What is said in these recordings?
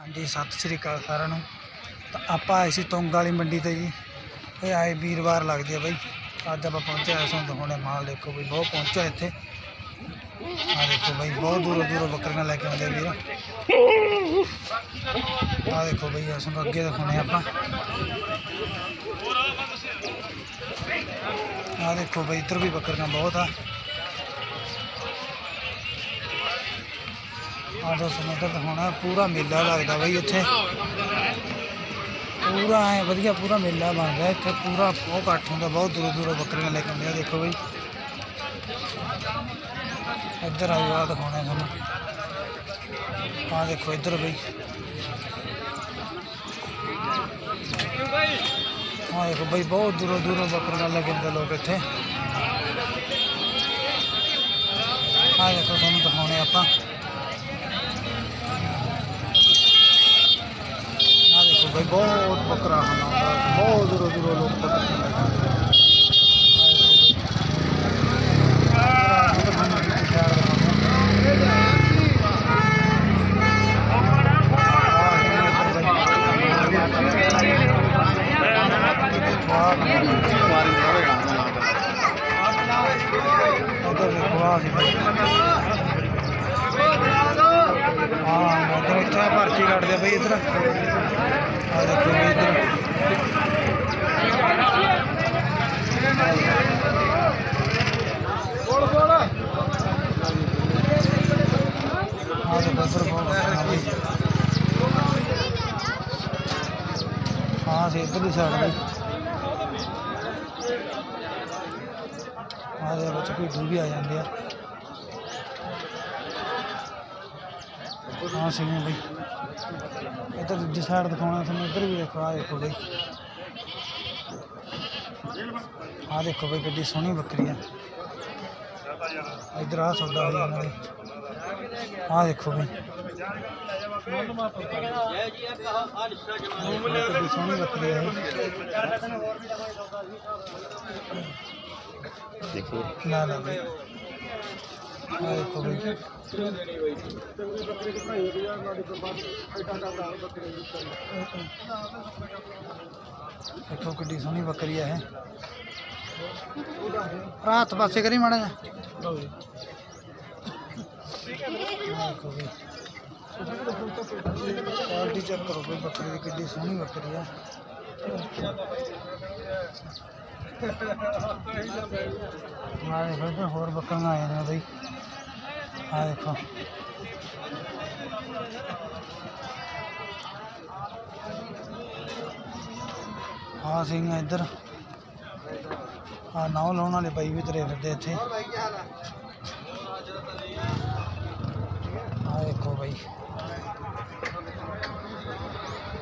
ਹਾਂਜੀ, ਸਤਿ ਸ੍ਰੀ ਅਕਾਲ ਸਾਰਿਆਂ ਨੂੰ। ਤਾਂ ਆਪਾਂ ਆਏ ਸੀ ਤੁੰਗ ਵਾਲੀ ਮੰਡੀ ਤੇ ਜੀ। ਇਹ ਆਏ ਵੀਰਵਾਰ ਲੱਗਦੀ ਆ ਬਾਈ। ਅੱਜ ਆਪਾਂ ਪਹੁੰਚੇ ਆ ਸਾਨੂੰ ਦਿਖਾਉਣੇ ਮਾਲ। ਦੇਖੋ ਬਈ, ਬਹੁਤ ਪਹੁੰਚਿਆ ਇੱਥੇ। ਆ ਦੇਖੋ ਬਈ, ਬਹੁਤ ਦੂਰੋਂ ਦੂਰੋਂ ਬੱਕਰੀਆਂ ਲੈ ਕੇ ਆਉਂਦੇ ਵੀਰ। ਆ ਦੇਖੋ ਬਈ ਇਸ ਅੱਗੇ ਦਿਖਾਉਣੇ ਆਪਾਂ। ਆ ਦੇਖੋ ਬਈ, ਇੱਧਰ ਵੀ ਬੱਕਰੀਆਂ ਬਹੁਤ ਆ। ਆ ਦੋ ਸਮੁੰਦਰ ਦਿਖਾਉਣਾ ਪੂਰਾ ਮੇਲਾ ਲੱਗਦਾ ਬਈ ਇੱਥੇ ਪੂਰਾ ਐ ਵਧੀਆ ਪੂਰਾ ਮੇਲਾ ਬਣਦਾ ਇੱਥੇ ਪੂਰਾ ਬਹੁਤ ਇਕੱਠ ਹੁੰਦਾ ਬਹੁਤ ਦੂਰੋਂ ਦੂਰੋਂ ਬੱਕਰੀਆਂ ਲੈ ਕੇ ਆਉਂਦੇ ਆ ਦੇਖੋ ਬਈ ਇੱਧਰ ਆਓ ਆ ਦਿਖਾਉਣਾ ਤੁਹਾਨੂੰ ਆ ਦੇਖੋ ਇੱਧਰ ਬਈ ਆ ਦੇਖੋ ਬਈ ਬਹੁਤ ਦੂਰੋਂ ਦੂਰੋਂ ਬੱਕਰੀਆਂ ਲੈ ਕੇ ਆਉਂਦੇ ਲੋਕ ਇੱਥੇ ਆ ਦੇਖੋ ਤੁਹਾਨੂੰ ਦਿਖਾਉਣੇ ਆਪਾਂ ਆ ਬਹੁਤ ਬੱਕਰਾ ਖਾਨਾ ਹੁੰਦਾ ਬਹੁਤ ਦੂਰੋਂ ਦੂਰੋਂ ਲੋਕ ਬੱਕਰੀਆਂ ਬਈ। ਹਾਂ, ਮੈਂ ਤਾਂ ਇੱਥੇ ਪਰਚੀ ਬਈ ਇੱਧਰ ਆ ਦੇਖੋ ਬਈ ਇੱਧਰ ਆ ਦੇਖੋ ਇੱਧਰ ਬਹੁਤ ਹਾਂ ਸੀ ਇੱਧਰ ਦੀ ਸਾਈਡ ਬਈ ਆ ਦੇ ਵਿੱਚ ਕੋਈ ਵੀ ਆ ਜਾਂਦੇ ਆ। ਹਾਂ ਸੀ ਬਈ। ਇੱਧਰ ਦੂਜੀ ਸਾਈਡ ਦਿਖਾਉਣਾ ਤੁਹਾਨੂੰ, ਇੱਧਰ ਵੀ ਦੇਖੋ ਆ ਦੇਖੋ ਬਈ। ਆ ਦੇਖੋ ਬਈ, ਕਿੱਡੀ ਸੋਹਣੀ ਬੱਕਰੀ ਆ ਇੱਧਰ ਆ ਸੌਦਾ ਹੋਈ ਇਹਨਾਂ ਦੀ। ਆ ਦੇਖੋ ਬਈ। ਕਿੱਡੀ ਸੋਹਣੀ ਬੱਕਰੀ ਆ ਦੇਖੋ। ਨਾ ਨਾ ਬਈ। ਦੇਖੋ ਬਈ ਦੇਖੋ ਕਿੱਡੀ ਸੋਹਣੀ ਬੱਕਰੀ ਆ ਇਹ। ਰਾਤ ਪਾਸੇ ਕਰੀ ਮਾੜਾ ਜਿਹਾ। ਦੇਖੋ ਬਈ ਕੁਆਲਿਟੀ ਚੈੱਕ ਕਰੋ ਬਈ ਬੱਕਰੀ ਦੀ ਕਿੱਡੀ ਸੋਹਣੀ ਬੱਕਰੀ ਆ। ਆ ਦੇਖੋ ਹੋਰ ਬੱਕਰੀਆਂ ਆਏ ਨੇ ਬਈ। ਆ ਦੇਖੋ ਆ ਸਿੰਘ ਇੱਧਰ ਆ ਨਾव ਲਾਉਣ ਵਾਲੇ ਬਾਈ ਵੀ ਤਰੇ ਫਿਰਦੇ ਇੱਥੇ ਆ ਦੇਖੋ ਬਾਈ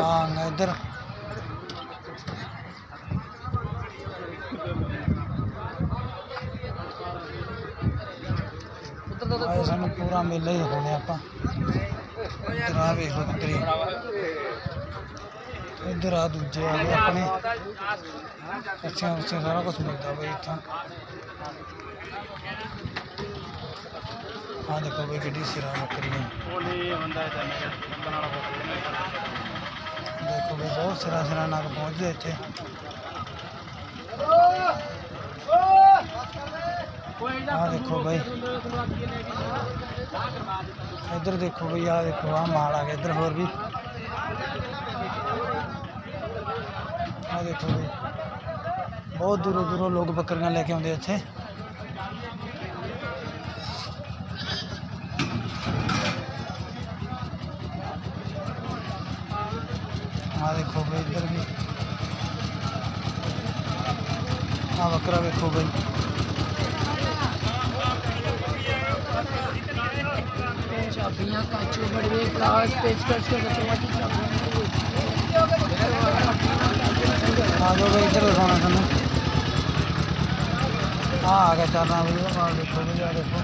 ਆ ਇੱਧਰ آج سانو پورا میلہ ہی دکھاؤنے آپ ادھر ویخ لو بکری ادھر آ دوجے آ گئے اپنے اچھے اچھے سارا کچھ ملتا بھائی اتنا ہاں دیکھو بھائی گی سرا بکری دیکھو بھائی بہت سرا سرا نگ پہنچ گئے اتنے دیکھو بھائی۔ ادھر دیکھو بھائی آ دیکھو آ مال آ گیا۔ ادھر اور بھی۔ آ دیکھو بھائی۔ بہت دوروں دوروں لوگ بکریاں لے کے آتے اتنے آ دیکھو بھی۔ ہاں بکرا دیکھو چابیاں کانچوں بڑے گلاس پیچکش کے رسوا کی چابیاں بھائی سن دیکھو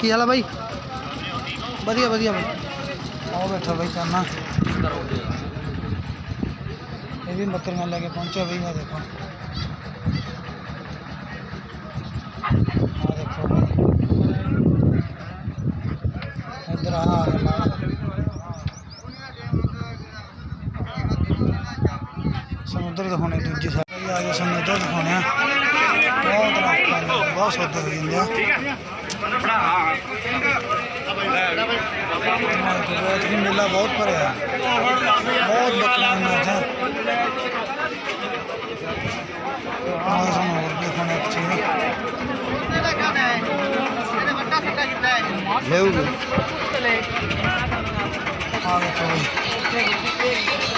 کی حال ہے بھائی ودیا ودیا بھائی آؤ بیٹھا بھائی کرنا یہ بھی بکریاں لے کے پہنچا بھائی میں دیکھو ادھر سمندر دکھاؤنے دوجی سائڈ بہت سوتے ہو جاتے بہت ہی میلہ بہت پر ہے بہت بکوانا تھا موسم اور دیکھنا اچھی ہے لے ہوگی آگے چلو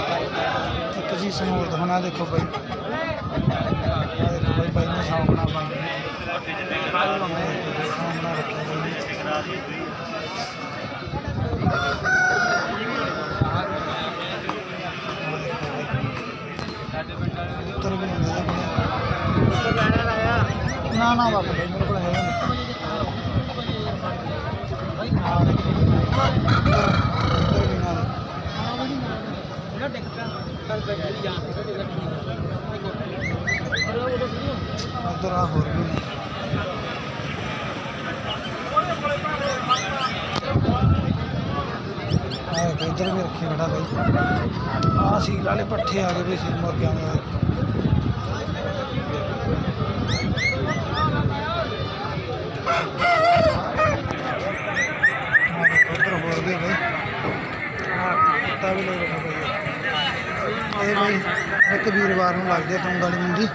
ਉਹਦਾ ਮੇਲਾ ਹੀ ਲੱਗਦਾ ਬਈ ਇਹ ਆ ਦੇਖੋ ਬਈ ਉੱਤੇ ਕਾਕੜ ਸਾਰਾ ਹੁੰਦਾ ਬਈ ਮਾਲ ਇੱਥੇ ਆ ਦੇਖੋ ਬਈ ਇੱਕ ਚੀਜ਼ ਸਮੂਰ ਦਿਖਾਉਣਾ ਦੇਖੋ ਬਈ ਆ ਦੇਖੋ ਬਈ ਬਾਈ ਨੇ ਸਾਹਮਣਾ ਪਾਈ ਸਾਹਮਣਾ ਰੱਖਿਆ ਬਈ ਉੱਤਰ ਵੀ ਹੁੰਦੇ ਨੇ ਬੜੇ ਨਾ ਨਾ ਬਾਬਾ ਜੀ ਮੇਰੇ ਕੋਲ ਹੈਗਾ ਨਹੀਂ ਉੱਧਰ ਆ ਹੋਰ ਵੀ। ਆ ਦੇਖੋ, ਇੱਧਰ ਵੀ ਰੱਖੀ ਬੜਾ ਬਈ। ਆ ਸੀਲ ਵਾਲੇ ਪੱਠੇ ਆ ਗਏ ਵੀ ਸੀ ਮੁਰਗਿਆਂ ਦੇ। ਆ ਹੋਰ ਵੀ ਬਈ। ਆ ਕੁੱਤਾ ਵੀ ਲੈ ਬੈਠਾ ਇਹ ਬਈ ਇੱਕ ਵੀਰਵਾਰ ਨੂੰ ਲੱਗਦੀ ਹੈ ਤੁੰਗ ਮੰਡੀ।